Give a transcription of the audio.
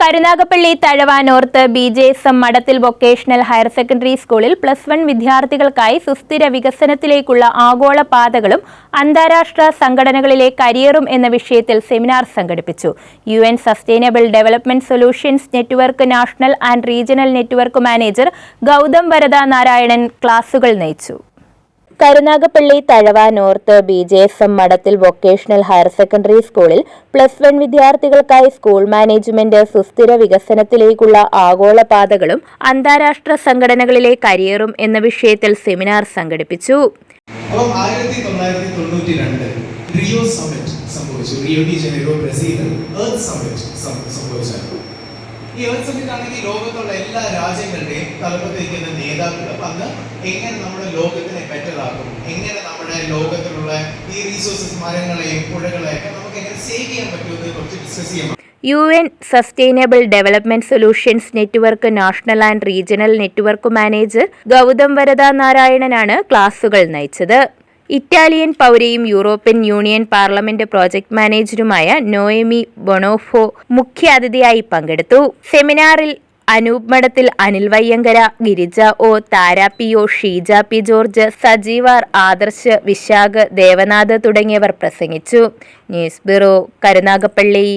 Karunagappally Thazhava north B J S M Madathil vocational higher secondary സ്കൂളിൽ plus one വിദ്യാർത്ഥികൾക്കായി സുസ്ഥിര വികസനത്തിലേക്കുള്ള ആഗോള പാതകളും അന്താരാഷ്ട്ര സംഘടനകളിലെ കരിയറും എന്ന വിഷയത്തിൽ സെമിനാർ സംഘടിപ്പിച്ചു. U N sustainable development solutions network national and regional network manager Gautham Varada Narayanan ക്ലാസുകൾ നയിച്ചു. Karunagappally Thazhava north B J S M Madathil vocational higher secondary സ്കൂളിൽ പ്ലസ് വൺ വിദ്യാർത്ഥികൾക്കായി സ്കൂൾ മാനേജ്മെന്റ് സുസ്ഥിര വികസനത്തിലേക്കുള്ള ആഗോള പാതകളും അന്താരാഷ്ട്ര സംഘടനകളിലെ കരിയറും എന്ന വിഷയത്തിൽ സെമിനാർ സംഘടിപ്പിച്ചു. അപ്പം ആയിരത്തി തൊള്ളായിരത്തി തൊണ്ണൂറ്റി രണ്ട് റിയോ സംഭവിച്ചു. Rio de Janeiro Brazil earth summit സംഭവിച്ചായിരുന്നു ഈ എർത്ത് സമ്മിറ്റ് ആണെങ്കിൽ ലോകത്തുള്ള എല്ലാ രാജ്യങ്ങളുടെയും തലപ്പത്തിരിക്കുന്ന നേതാക്കൾ അന്ന് എങ്ങനെ നമ്മുടെ ലോകത്തിനെ ബെറ്റർ ആക്കും? എങ്ങനെ നമ്മുടെ ലോകത്തിലുള്ള ഈ റീസോഴ്സസ് മരങ്ങളെയും പുഴകളെയൊക്കെ നമുക്ക് എങ്ങനെ സേവ് ചെയ്യാൻ പറ്റുമെന്ന് കുറച്ച് ഡിസ്കസ് ചെയ്യാൻ U N sustainable development solutions network national and regional network manager Gautham Varada നാരായണനാണ് ക്ലാസുകൾ നയിച്ചത്. ഇറ്റാലിയൻ പൗരയും യൂറോപ്യൻ യൂണിയൻ പാർലമെന്റ് പ്രോജക്ട് മാനേജറുമായ നോയമി ബൊണോഫോ മുഖ്യാതിഥിയായി പങ്കെടുത്തു. സെമിനാറിൽ Anoop Madathil Anil Vayyankara Girija O Thara P O Sheeja P George Sajeevar Adarsh Vishakh Devanath തുടങ്ങിയവർ പ്രസംഗിച്ചു. News bureau Karunagappally.